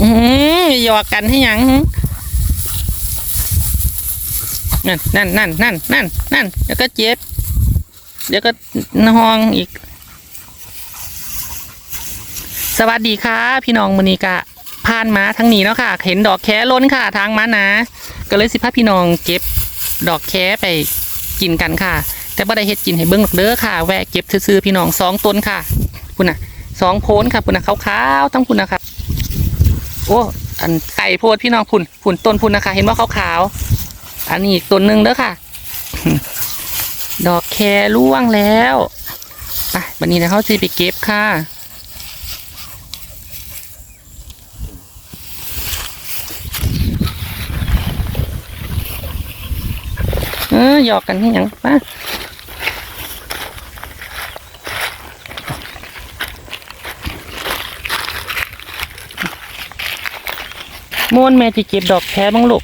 อืมหยอกกันให้ยังนั่นนั่นนั่นนั่นนั่นนั่นเดี๋ยวก็เจ็บ เดี๋ยวก็นองอีก สวัสดีค่ะ พี่น้องมือนีกะผ่านมาทั้งนี้เนาะค่ะ เห็นดอกแคล้นค่ะ ทางมานะ ก็เลยสิพาพี่น้องเก็บดอกแคไปกินกันค่ะ แต่บ่ได้เฮ็ดกินให้เบิ่งหรอกเด้อค่ะ แวะเก็บซื้อพี่น้องสองต้นค่ะพุ่นน่ะสองโพนค่ะพุ่นน่ะขาวๆทั้งพุ่นนะคะ โอ้อันไก่โพดพี่น้องพุ่นพุ่นต้นพุ่นนะคะ เห็นว่าขาวๆอันนี้อีกต้นหนึ่งเด้อค่ะ ดอกแคร่วงแล้วไปวันนี้นะเขาจะไปเก็บค่ะเออหยอกกันที่ยังป้า ม้วนแม่จะเก็บดอกแค่บ้างลูก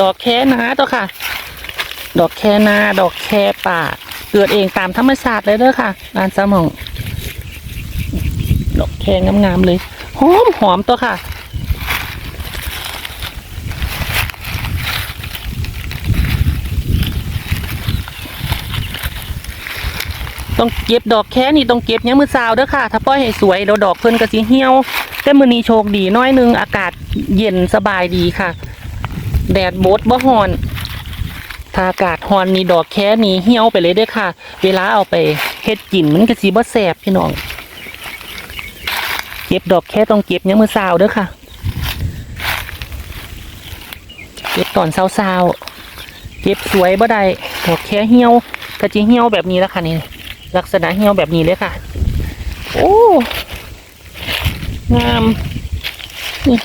ดอกแค่นาตัวค่ะ ดอกแค่นา ดอกแค่ป่า เกิดเองตามธรรมชาติเลยเด้อค่ะลานสมอง ดอกแค่งามๆเลย หอมหอมตัวค่ะ ต้องเก็บดอกแค่นี่ต้องเก็บยังมือสาวเด้อค่ะ ถ้าปล่อยให้สวยเดี๋ยวดอกเพิ่นก็สิเหี่ยว แต่มือนี้โชคดีน้อยหนึงอากาศเย็นสบายดีค่ะ แดดบดบ่ฮ้อนถ้าอากาศฮ้อนนี่ดอกแค่นี่เหี่ยวไปเลยเด้อค่ะ เวลาเอาไปเฮ็ดกินมันก็สิบ่แซ่บพี่น้อง เก็บดอกแค่ต้องเก็บยังมือสาวเด้อค่ะ เก็บตอนเศร้าๆเก็บสวยบ่ได้ดอกแค่เหี่ยวก็จะเหี่ยวแบบนี้แล้วค่ะนี่ ลักษณะเหี่ยวแบบนี้เลยค่ะ โอ้งามนี่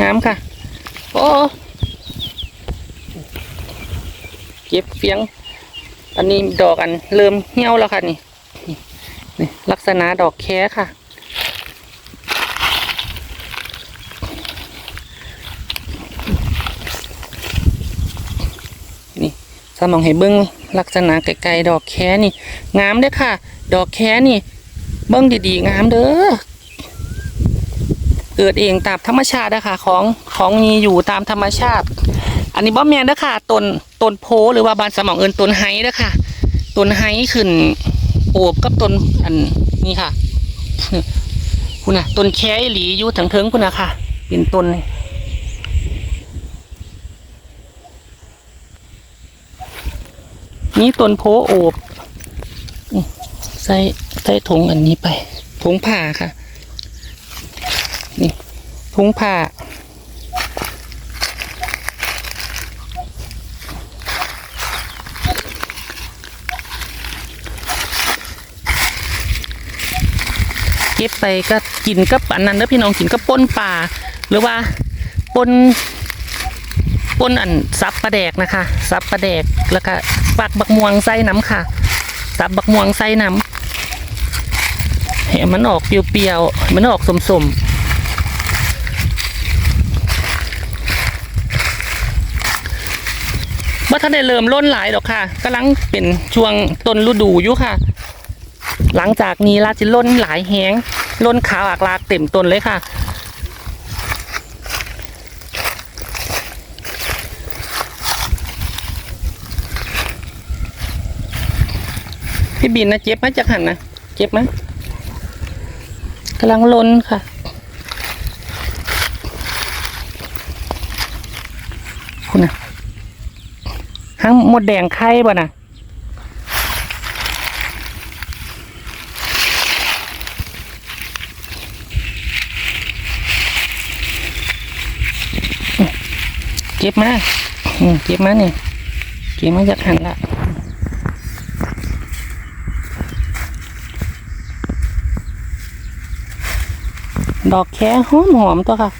งามค่ะ โอ้เก็บเฟียง อันนี้ดอกอันเริ่มเหี่ยวแล้วค่ะนี่นี่ลักษณะดอกแค่ค่ะนี่สมองให้เบิ้ง ลักษณะไกลๆดอกแค่นี่ งามเด้อค่ะ ดอกแค่นี่ เบิ้งดีๆ งามเด้อ เกิดเองตามธรรมชาตินะคะของของมีอยู่ตามธรรมชาติ อันนี้บ่แมนเด้อค่ะต้นต้นโพหรือว่าบานสมองเอินต้นไฮเด้อค่ะต้นไฮขึ้นโอบกับต้นอันนี้ค่ะ คุณน่ะต้นแค่หลีอยู่ถังเทิงคุณน่ะค่ะ เป็นต้น นี่ต้นโพโอบใส่ใส่ถุงอันนี้ไปถุงผ้าค่ะ นี่ถุงผ้าเก็บไปก็กินกับอันนั้นเด้อพี่น้องกินกับป่นป่าหรือว่าป่นป่นอันซับปลาแดกนะคะซับปลาแดกแล้วก็ ปักบักม่วงใส่น้ำค่ะซับบักม่วงใส่น้ำให้มันออกเปรี้ยวๆมันออกสมๆว่าถ้าได้เริ่มล้นหลายดอกค่ะกำลังเป็นช่วงต้นฤดูอยู่ค่ะ หลังจากนี้ลาจิล้นหลายแหงล้นขาวอากลากเต็มต้นเลยค่ะ พี่บินนะเจ็บไหมจากหันนะเจ็บไหมกำลังล้นค่ะ คุณนะห้างหมดแดงไข่บ่นะเก็บมาอืมเก็บมาเนี่ยเก็บมาจากหันละ ดอกแค่หอมหอมๆตัวค่ะ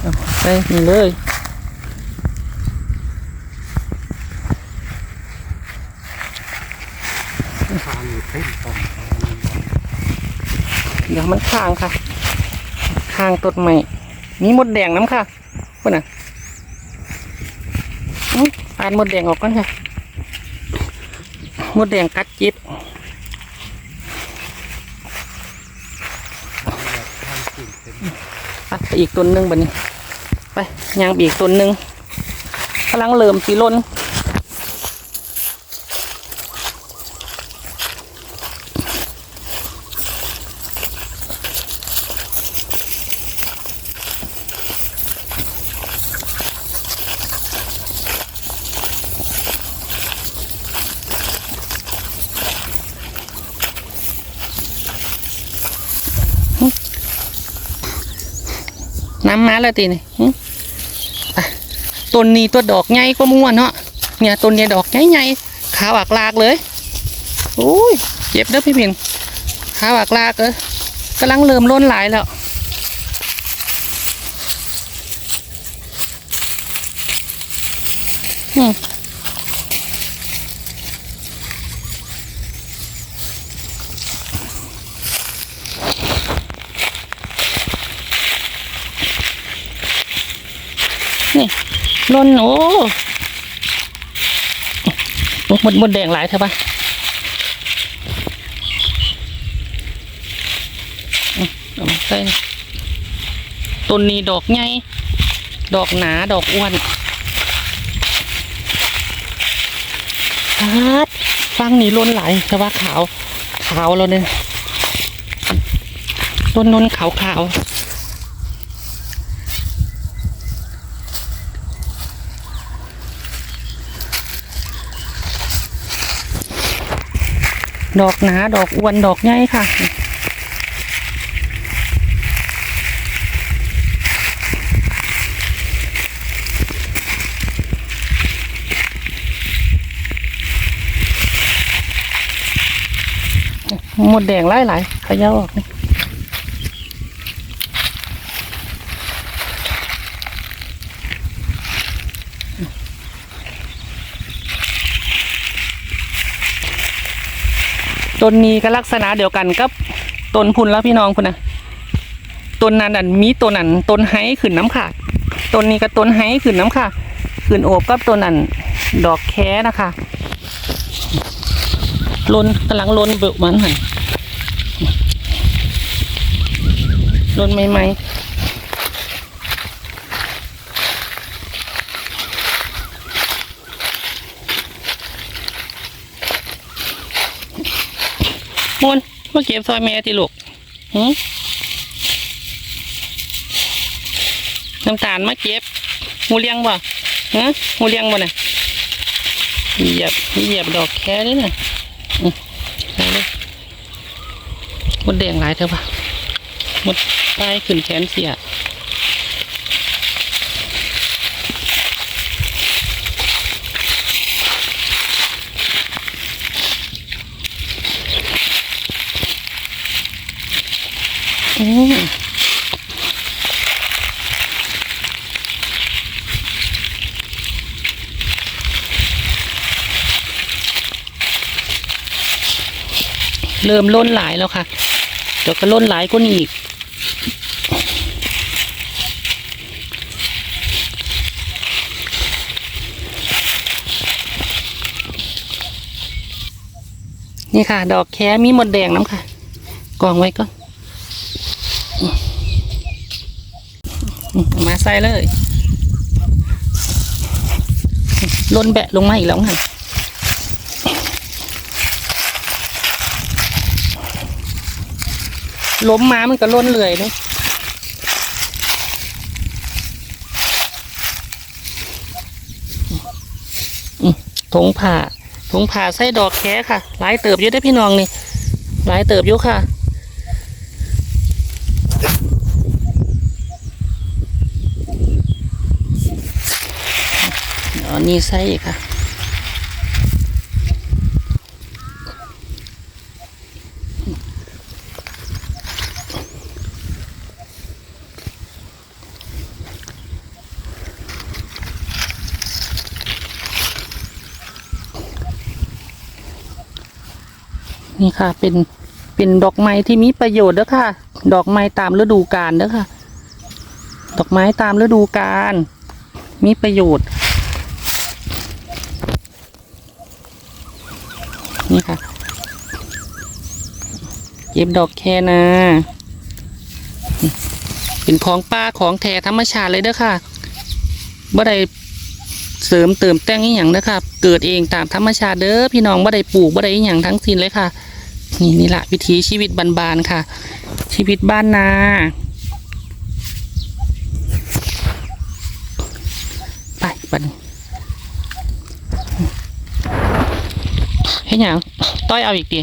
เอาไปนี่เลยทางอยู่เต็มต้นนเดี๋ยวมันค้างค่ะค้างต้นใหม่มีมดแดงน้ำค่ะพุ่นน่ะาดมดแดงออกก่อนค่ะมดแดงกัดจิตไปอีกต้นหนึ่งบัดนี้ ไปยางอีกต้นหนึ่งกำลังเริ่มสีล้น น้ำมาแล้วตีนี่ต้นนี้ตัวดอกใหญ่ก็ม่วนเนาะเนี่ยต้นเนี่ยดอกใหญ่ๆขาวอักลากเลยโอ้ยเจ็บเด้อพี่พิงขาวอักลากเออกำลังเริ่มล้นหลายแล้วอืม นี่ล้นโอ้หมดหมดแดงหลายเถอะปะอืมเอามาใส่ต้นนี้ดอกใหญ่ดอกหนาดอกอ้วนครับฟังนี่ล้นหลายแต่ว่ขาว ขาวแล้วเนี่ยต้นนนขาวขาว ดอกหนาดอกอ้วนดอกใหญ่ค่ะ หมดแดงหลายหลายๆเขย่าออกนี่ ต้นนี้ก็ลักษณะเดียวกันกับต้นพุนแล้วพี่น้องคุณนะต้นนั้นอันมีต้นนั้นต้นไห้ขึ้นน้ำค่ะต้นนี้ก็ต้นไห้ขึ้นน้ำค่ะ ขึ้นโอบกับต้นนั้นดอกแค่นะคะล้นกำลังล้นเบิกมันหันล้นใหม่ๆ มาเก็บซอยแม่ที่ลูกหืมน้ำตาลมาเก็บงูเลี้ยงบ่ฮะงูเลี้ยงบ่น่ะเหยียบเหยียบดอกแค่นี่น่ะไปเลยมดแดงหลายเถอะปะมดใต้ขึ้นแขนเสีย เริ่มล้นหลายแล้วค่ะ เดี๋ยวก็ล้นหลายกว่านี้อีก นี่ค่ะ ดอกแคมีหมดแดงน้ำค่ะ กองไว้ก่อนอืมอื มาใส่เลยล้นแบะลงมาอีกแล้วค่ะล้มมามันก็ล้นเลยเลยถงผ่าถงผ่าใส่ดอกแค่ค่ะหลายเติบเยอะได้พี่น้องนี่หลายเติบเยอะค่ะ เดี๋ยวนี่ใส่ค่ะนี่ค่ะ เป็นเป็นดอกไม้ที่มีประโยชน์ด้อค่ะ ดอกไม้ตามฤดูกาลด้อค่ะ ดอกไม้ตามฤดูกาลมีประโยชน์ นี่ค่ะ เก็บดอกแคนาเป็นของป้าของแท้ธรรมชาติเลยเด้อค่ะบ่ได้เสริมเติมแต่งอีหยังเด้อค่ะ เกิดเองตามธรรมชาติเด้อพี่น้องบ่ได้ปลูกบ่ได้อีหยังทั้งสิ้นเลยค่ะ นี่นี่ละวิถีชีวิตบานๆค่ะ ชีวิตบ้านนาไปบัดน เฮ้ยังต้อยเอาอีกดิ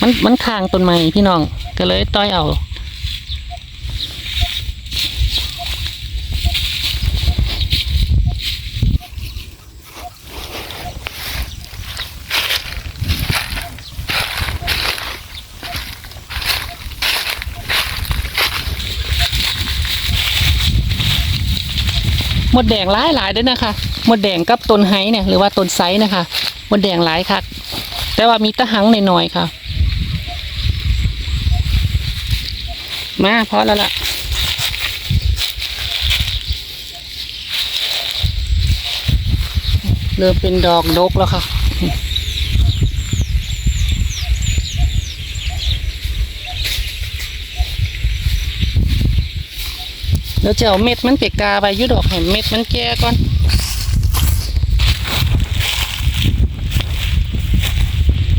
มันมันคางต้นไม้พี่น้อง ก็เลยต้อยเอาหมดแดงหลายหลายๆด้วยนะคะหมดแดงกับต้นไฮเนี่ยหรือว่าต้นไซนะคะหมดแดงหลายค่ะ แต่ว่ามีตะหังหน่อยๆค่ะ มาพอแล้วล่ะเริ่มเป็นดอกดกแล้วค่ะเดี๋ยวจะเอาเม็ดมันเปกกาไปยุดอกให้เม็ดมันแก่ก่อน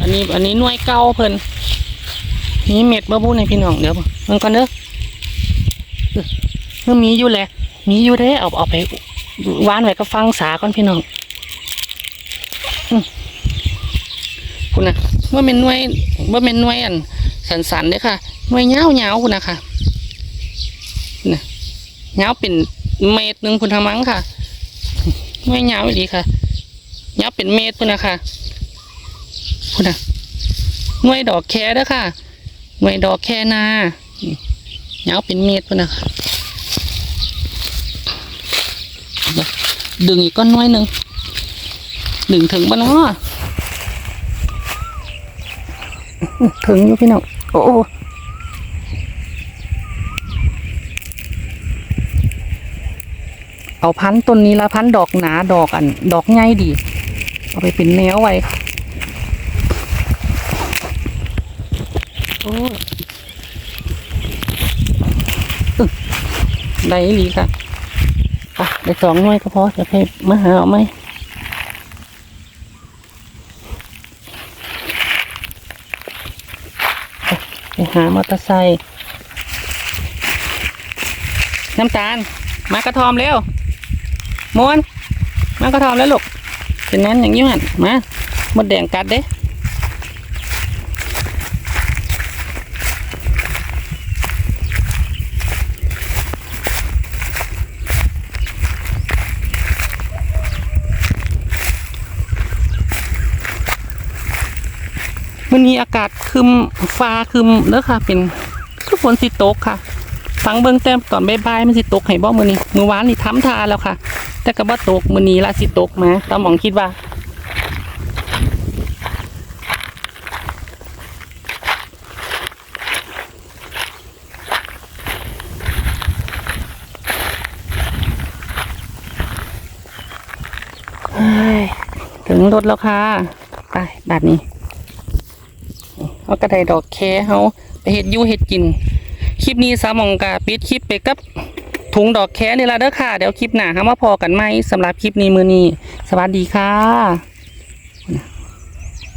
อันนี้อันนี้หน่วยเก่าเพิ่นนี่เม็ดบ่บูในพี่น้องเดี๋ยวมันก่อนเด้อเออเอมีอยู่แหละมีอยู่เด้เอาเอาไปวานไว้ก็ฟังสาก่อนพี่น้องอคุณนะว่าเป็นหน่วยว่าเป็นหน่วยอันสันๆเด้ค่ะหน่วยยาวๆคุณนะคะนะเงาเป็นเมตรหนึ่งคุณทางมั้งค่ะไม่เงาดีค่ะเงาเป็นเมตรคุณนะคะ คุณนะหน่วยดอกแคเด้อค่ะ หน่วยดอกแคนาเงาเป็นเมตรคุณนะดึงอีกก้อนน้อยหนึ่งดึงถึงบ้านเนาะถึงอยู่พี่น้องโอ้เอาพันธุ์ต้นนี้ละพันธุ์ดอกหนาดอกอัน ดอกใหญ่ดี เอาไปเป็นแนวไว้ค่ะ โอ้ได้อีค่ะอะได้สองหน่วยก็พอจะไปมาหาเอาไหมไปหามอเตอร์ไซค์น้ำตาล มากระทอมเร็วมวนมากระทอมแล้วลูกเป็นนั้นอย่างนี้มันมาหมดแดงกัดเด้ มันนี้อากาศคึมฟ้าคึมเด้อค่ะ เป็นคือฝนสิตกค่ะ ฟังเบิ่งแต้มตอนบ่ายๆมันสิตกให้บ่มือนี้มือวานนี่ทำทาแล้วค่ะ แต่ก็บ่ตกมือนี้ละสิตกมาตามหมองคิดว่าถึงรถแล้วค่ะ ไปบัดนี้ เอาก็ได้ดอกแคเฮาไปเห็ดยู่เห็ดกิน คลิปนี้สามองกาปิดคลิปไปกับถุงดอกแคนี่ละเด้อค่ะ เดี๋ยวคลิปหน้าหามาพอกันไหมสำหรับคลิปนี้มือนี้สวัสดีค่ะ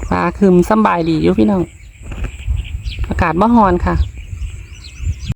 ฟ้าคืมสบายดีอยู่พี่น้องอากาศบ่ฮอนค่ะ